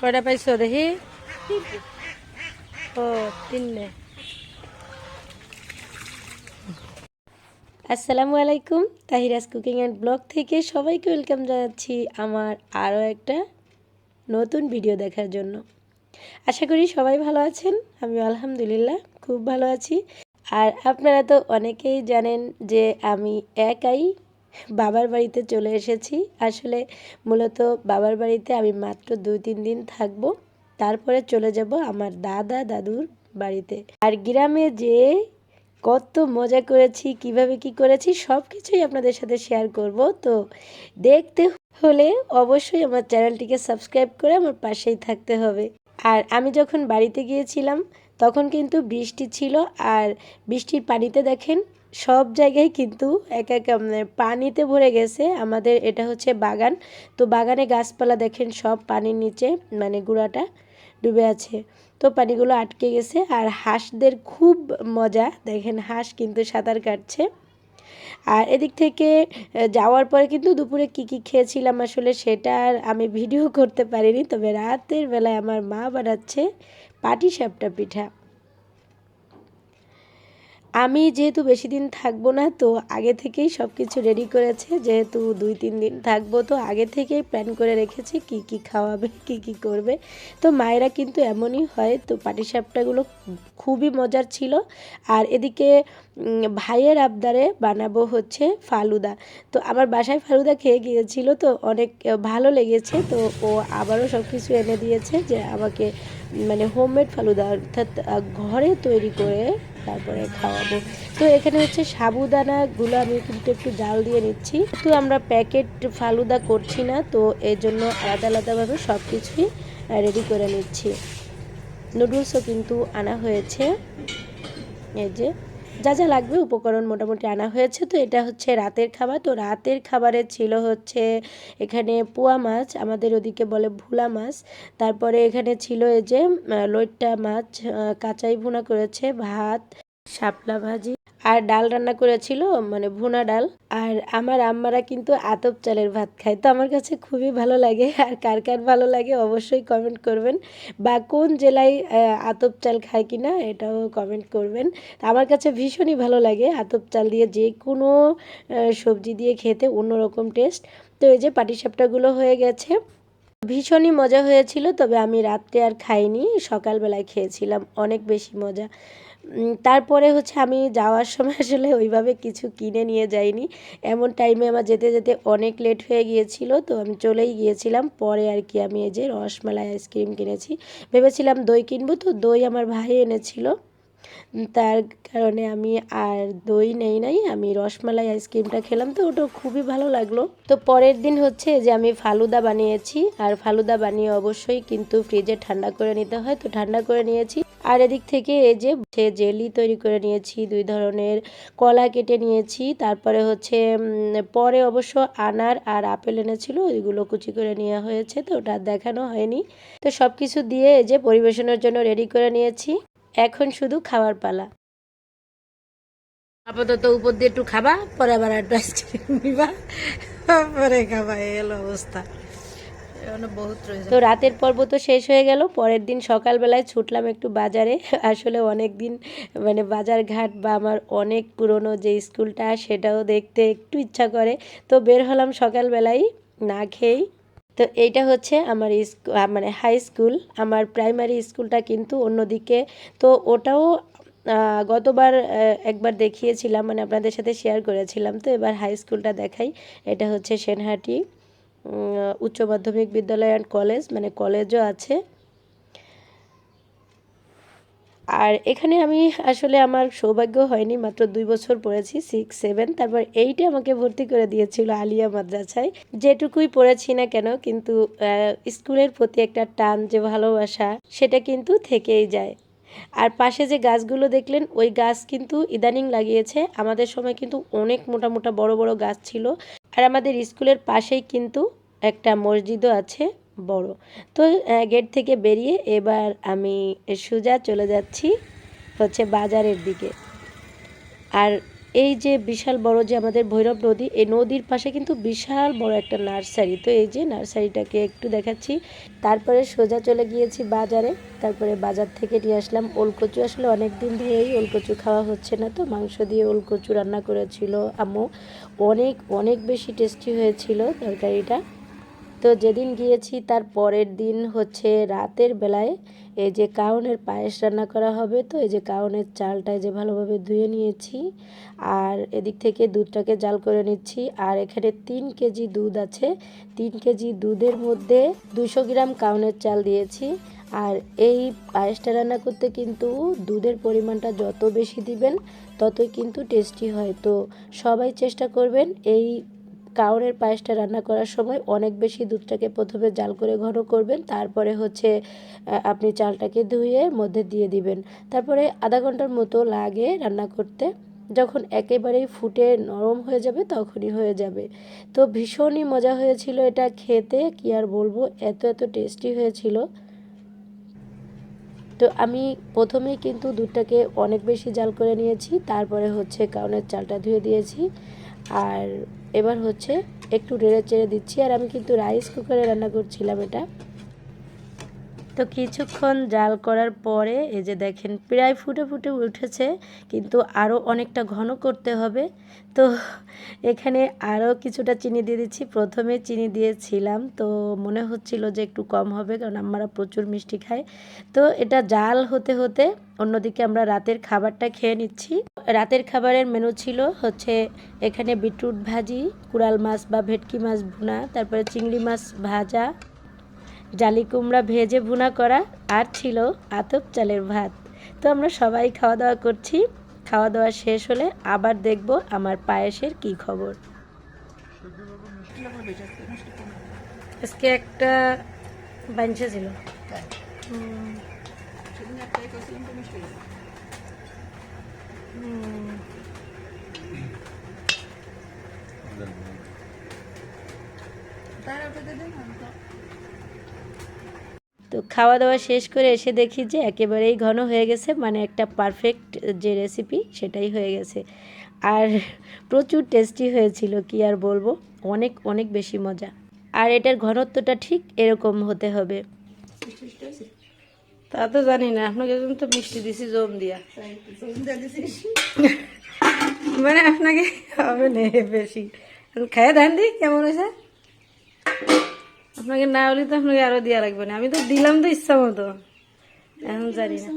কয়টা পাইছো দেখি? ও, তিনটে। আসসালামু আলাইকুম, তাহিরাজ কুকিং অ্যান্ড ব্লগ থেকে সবাইকে ওয়েলকাম জানাচ্ছি আমার আরও একটা নতুন ভিডিও দেখার জন্য। আশা করি সবাই ভালো আছেন আমি আলহামদুলিল্লাহ খুব ভালো আছি। আর আপনারা তো অনেকেই জানেন যে আমি একাই বাবার বাড়িতে চলে এসেছি। আসলে মূলত বাবার বাড়িতে আমি মাত্র দুই, তিন দিন থাকব। তারপরে চলে যাব আমার দাদা দাদুর বাড়িতে। আর গ্রামে যে কত মজা করেছি, কীভাবে কি করেছি সব কিছুই আপনাদের সাথে শেয়ার করব। তো দেখতে হলে অবশ্যই আমার চ্যানেলটিকে সাবস্ক্রাইব করে আমার পাশেই থাকতে হবে। আর আমি যখন বাড়িতে গিয়েছিলাম, তখন কিন্তু বৃষ্টি ছিল। আর বৃষ্টির পানিতে দেখেন সব জায়গায় কিন্তু এক এক পানিতে ভরে গেছে। আমাদের এটা হচ্ছে বাগান। তো বাগানে গাছপালা দেখেন, সব পানির নিচে মানে গুঁড়াটা ডুবে আছে। তো পানিগুলো আটকে গেছে। আর হাঁসদের খুব মজা। দেখেন, হাঁস কিন্তু সাঁতার কাটছে। আর এদিক থেকে যাওয়ার পরে কিন্তু দুপুরে কি কি খেয়েছিলাম আসলে সেটা আর আমি ভিডিও করতে পারিনি। তবে রাতের বেলায় আমার মা বানাচ্ছে পাটি সাপটা পিঠা। আমি যেহেতু বেশি দিন থাকব না, তো আগে থেকেই সব কিছু রেডি করেছে। যেহেতু দুই, তিন দিন থাকব, তো আগে থেকেই প্ল্যান করে রেখেছে কি কি খাওয়াবে, কি কি করবে। তো মায়েরা কিন্তু এমনই হয়, তো পাটিসাপটাগুলো খুবই মজার ছিল। আর এদিকে ভাইয়ের আবদারে বানাবো হচ্ছে ফালুদা। তো আমার বাসায় ফালুদা খেয়ে গিয়েছিল, তো অনেক ভালো লেগেছে। তো ও আবারও সব কিছু এনে দিয়েছে যে আমাকে মানে হোমমেড ফালুদা অর্থাৎ ঘরে তৈরি করে তারপরে খাওয়াবো। তো এখানে হচ্ছে সাবুদানাগুলো আমি কিন্তু একটু জাল দিয়ে নিচ্ছি। তো আমরা প্যাকেট ফালুদা করছি না, তো এর জন্য আলাদা আলাদাভাবে সব কিছুই রেডি করে নিচ্ছি। নুডলসও কিন্তু আনা হয়েছে। এই যে যা যা লাগবে উপকরণ মোটামুটি আনা হয়েছে। তো এটা হচ্ছে রাতের খাবার। তো রাতের খাবারে ছিল হচ্ছে এখানে পোয়া মাছ, আমাদের ওদিকে বলে ভুলা মাছ। তারপরে এখানে ছিল এই যে লইট্টা মাছ কাঁচাই ভুনা করেছে, ভাত। শাপলা ভাজি। আর ডাল রান্না করেছিল মানে ভুনা ডাল। আর আমার আম্মারা কিন্তু আতপ চালের ভাত খায়। তো আমার কাছে খুবই ভালো লাগে। আর কার কার ভালো লাগে অবশ্যই কমেন্ট করবেন। বা কোন জেলায় আতপ চাল খায় কিনা এটাও কমেন্ট করবেন। আমার কাছে ভীষণই ভালো লাগে আতপ চাল দিয়ে যে কোনো সবজি দিয়ে খেতে অন্যরকম টেস্ট তো এই যে পাটিসাপটাগুলো হয়ে গেছে। ভীষণই মজা হয়েছিল, তবে আমি রাত্রে আর খাইনি। সকালবেলায় খেয়েছিলাম, অনেক বেশি মজা। তারপরে হচ্ছে আমি যাওয়ার সময় আসলে ওইভাবে কিছু কিনে নিয়ে যাইনি। এমন টাইমে আমার যেতে যেতে অনেক লেট হয়ে গিয়েছিল, তো আমি চলেই গিয়েছিলাম। পরে আর কি আমি এই যে রসমালাই আইসক্রিম কিনেছি। ভেবেছিলাম দই কিনবো, তো দই আমার ভাই এনেছিল। তার কারণে আমি আর দই নেই নাই, আমি রসমালাই আইসক্রিমটা খেলাম, তো ওটা খুবই ভালো লাগল। তো পরের দিন হচ্ছে যে আমি ফালুদা বানিয়েছি, আর ফালুদা বানিয়ে অবশ্যই কিন্তু ফ্রিজে ঠান্ডা করে নিতে হয়, তো ঠান্ডা করে নিয়েছি। আর এদিক থেকে এই যে জেলি তৈরি করে নিয়েছি, দুই ধরনের কলা কেটে নিয়েছি। তারপরে হচ্ছে পরে অবশ্য আনার আর আপেল এনেছিল, ওইগুলো কুচি করে নেওয়া হয়েছে, তো ওটা দেখানো হয়নি। তো সব কিছু দিয়ে এই যে পরিবেশনের জন্য রেডি করে নিয়েছি। এখন শুধু খাওয়ার পালা। আপাতত উপর দিয়ে একটু খাবা, পরে আবার আইসক্রিম নিবা। পরে খাবা, এই হলো অবস্থা। তো রাতের পর্ব তো শেষ হয়ে গেল পরের দিন সকালবেলায় ছুটলাম একটু বাজারে। আসলে অনেক দিন মানে বাজার ঘাট বা আমার অনেক পুরনো যে স্কুলটা সেটাও দেখতে একটু ইচ্ছা করে তো বের হলাম সকালবেলায় না খেয়েই। তো এইটা হচ্ছে আমার মানে হাই স্কুল। আমার প্রাইমারি স্কুলটা কিন্তু অন্যদিকে। তো ওটাও গতবার একবার দেখিয়েছিলাম মানে আপনাদের সাথে শেয়ার করেছিলাম। তো এবার হাই স্কুলটা দেখাই। এটা হচ্ছে সেনহাটি। উচ্চ মাধ্যমিক বিদ্যালয় অ্যান্ড কলেজ মানে কলেজও আছে। আর এখানে আমি আসলে আমার সৌভাগ্য হয়নি, মাত্র দুই বছর পড়েছি সিক্স সেভেন তারপর এইটে আমাকে ভর্তি করে দিয়েছিল আলিয়া মাদ্রাসায়। যেটুকুই পড়েছি না কেন, কিন্তু স্কুলের প্রতি একটা টান, যে ভালোবাসা, সেটা কিন্তু থেকেই যায়। আর পাশে যে গাছগুলো দেখলেন, ওই গাছ কিন্তু ইদানিং লাগিয়েছে। আমাদের সময় কিন্তু অনেক মোটা মোটা বড় বড় গাছ ছিল। আর আমাদের স্কুলের পাশেই কিন্তু একটা মসজিদও আছে বড়। তো গেট থেকে বেরিয়ে এবার আমি সোজা চলে যাচ্ছি হচ্ছে বাজারের দিকে। আর এই যে বিশাল বড় যে আমাদের ভৈরব নদী, এই নদীর পাশে কিন্তু বিশাল বড় একটা নার্সারি। তো এই যে নার্সারিটাকে একটু দেখাচ্ছি। তারপরে সোজা চলে গিয়েছি বাজারে। তারপরে বাজার থেকে নিয়ে আসলাম ওলকচু। আসলে অনেক দিন ধরেই ওলকচু খাওয়া হচ্ছে না তো, মাংস দিয়ে ওলকচু রান্না করেছিল আম্মু। অনেক অনেক বেশি টেস্টি হয়েছিল তরকারিটা। তো যেদিন গিয়েছি, তার পরের দিন হচ্ছে রাতের বেলায় এই যে কাউনের পায়েস রান্না করা হবে, তো এই যে কাউনের চালটা যে ভালোভাবে ধুয়ে নিয়েছি আর এদিক থেকে দুধটাকে জাল করে নিচ্ছি। আর এখানে তিন কেজি দুধ আছে, তিন কেজি দুধের মধ্যে দুশো গ্রাম কাউনের চাল দিয়েছি। আর এই পায়েসটা রান্না করতে কিন্তু দুধের পরিমাণটা যত বেশি দিবেন, ততই কিন্তু টেস্টি হয়। তো সবাই চেষ্টা করবেন এই কাউরের পায়েসটা রান্না করার সময় অনেক বেশি দুধটাকে প্রথমে জাল করে ঘন করবেন, তারপরে হচ্ছে আপনি চালটাকে ধুয়ে মধ্যে দিয়ে দিবেন। তারপরে আধা ঘণ্টার মতো লাগে রান্না করতে। যখন একেবারেই ফুটে নরম হয়ে যাবে তখনই হয়ে যাবে। তো ভীষণই মজা হয়েছিল এটা খেতে, কি আর বলব, এত এত টেস্টি হয়েছিল। তো আমি প্রথমেই কিন্তু দুধটাকে অনেক বেশি জাল করে নিয়েছি, তারপরে হচ্ছে কাউনের চালটা ধুয়ে দিয়েছি। আর এবার হচ্ছে একটু নেড়ে চেড়ে দিচ্ছি। আর আমি কিন্তু রাইস কুকারে রান্না করছিলাম এটা। তো কিছুক্ষণ জাল করার পরে এই যে দেখেন প্রায় ফুটে ফুটে উঠেছে, কিন্তু আরও অনেকটা ঘন করতে হবে। তো এখানে আরও কিছুটা চিনি দিয়ে দিচ্ছি। প্রথমে চিনি দিয়েছিলাম, তো মনে হচ্ছিল যে একটু কম হবে কারণ আমরা প্রচুর মিষ্টি খাই। তো এটা জাল হতে হতে অন্যদিকে আমরা রাতের খাবারটা খেয়ে নিচ্ছি। রাতের খাবারের মেনু ছিল হচ্ছে এখানে বিটরুট ভাজি, কুড়াল মাছ বা ভেটকি মাছ ভুনা, তারপরে চিংড়ি মাছ ভাজা জালি কুমড়া ভেজে ভুনা করা আর ছিল আতপ চালের ভাত। তো আমরা সবাই খাওয়া দাওয়া করছি। খাওয়া দাওয়া শেষ হলে আবার দেখব আমার পায়েসের কি খবর। আজকে একটা বাঞ্ছা ছিল। তো খাওয়া দাওয়া শেষ করে এসে দেখি যে একেবারেই ঘন হয়ে গেছে মানে একটা পারফেক্ট যে রেসিপি সেটাই হয়ে গেছে। আর প্রচুর টেস্টি হয়েছিল, কি আর বলব? অনেক অনেক বেশি মজা। আর এটার ঘনত্বটা ঠিক এরকম হতে হবে। তা তো জানি না, আপনাকে তো মিষ্টি দিছি, জম দিয়া। মানে আপনাকে হবে না, বেশি। খায় ধান দি, কেমন হয়েছে? আপনাকে না হলে তো আপনাকে আরও দেওয়া লাগবে না। আমি তো দিলাম তো ইচ্ছা মতো। এখন জানি না।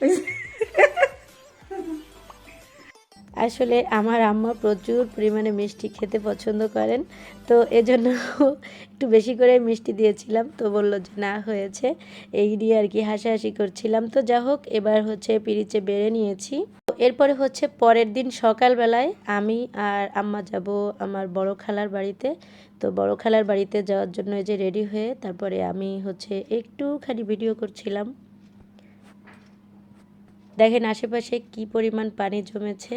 আসলে আমার আম্মা প্রচুর পরিমাণে মিষ্টি খেতে পছন্দ করেন। তো এজন্য একটু বেশি করে মিষ্টি দিয়েছিলাম। তো বলল যে না, হয়েছে। এই দিয়ে আর কি হাসাহাসি করছিলাম। তো যা হোক এবার হচ্ছে পিরিচে বেড়ে নিয়েছি। এরপরে হচ্ছে পরের দিন সকালবেলায় আমি আর আম্মা যাব আমার বড় খালার বাড়িতে। তো বড় খালার বাড়িতে যাওয়ার জন্য এই যে রেডি হয়ে তারপরে আমি হচ্ছে একটুখানি ভিডিও করছিলাম। দেখেন আশেপাশে কি পরিমাণ পানি জমেছে।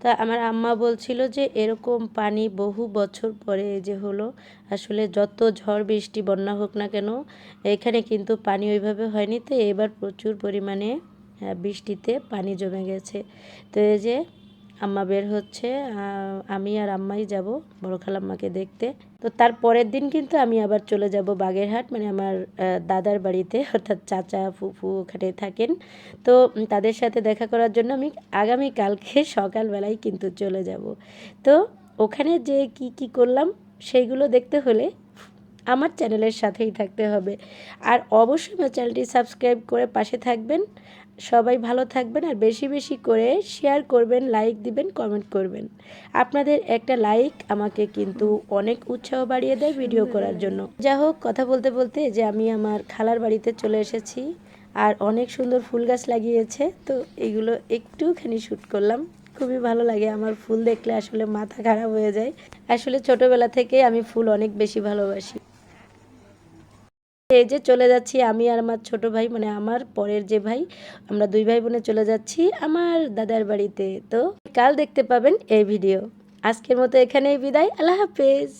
তা আমার আম্মা বলছিল যে এরকম পানি বহু বছর পরে যে হলো, আসলে যত ঝড় বৃষ্টি বন্যা হোক না কেন, এখানে কিন্তু পানি ওইভাবে হয়নি। তো এবার প্রচুর পরিমাণে বৃষ্টিতে পানি জমে গেছে। তো এই যে আম্মা বের হচ্ছে আমি আর আম্মাই যাব বড় খালাম্মাকে দেখতে। তো তার পরের দিন কিন্তু আমি আবার চলে যাব বাগেরহাট মানে আমার দাদার বাড়িতে, অর্থাৎ চাচা, ফুফু ওখানে থাকেন। তো তাদের সাথে দেখা করার জন্য আমি আগামী কালকে সকালবেলায় কিন্তু চলে যাব। তো ওখানে যে কি কি করলাম, সেইগুলো দেখতে হলে আমার চ্যানেলের সাথেই থাকতে হবে। আর অবশ্যই আমার চ্যানেলটি সাবস্ক্রাইব করে পাশে থাকবেন। সবাই ভালো থাকবেন আর বেশি বেশি করে শেয়ার করবেন, লাইক দিবেন, কমেন্ট করবেন। আপনাদের একটা লাইক আমাকে কিন্তু অনেক উৎসাহ বাড়িয়ে দেয় ভিডিও করার জন্য। যা হোক, কথা বলতে বলতে যে আমি আমার খালার বাড়িতে চলে এসেছি আর অনেক সুন্দর ফুল গাছ লাগিয়েছে। তো এগুলো একটুখানি শ্যুট করলাম। খুবই ভালো লাগে আমার ফুল দেখলে আসলে মাথা খারাপ হয়ে যায়। আসলে ছোটবেলা থেকে আমি ফুল অনেক বেশি ভালোবাসি। এই যে চলে যাচ্ছি আমি আর আমার ছোট ভাই মানে আমার পরের যে ভাই, আমরা দুই ভাই বোনে চলে যাচ্ছি আমার দাদার বাড়িতে। তো কাল দেখতে পাবেন এই ভিডিও। আজকের মতো এখানেই বিদায়, আল্লাহ হাফেজ।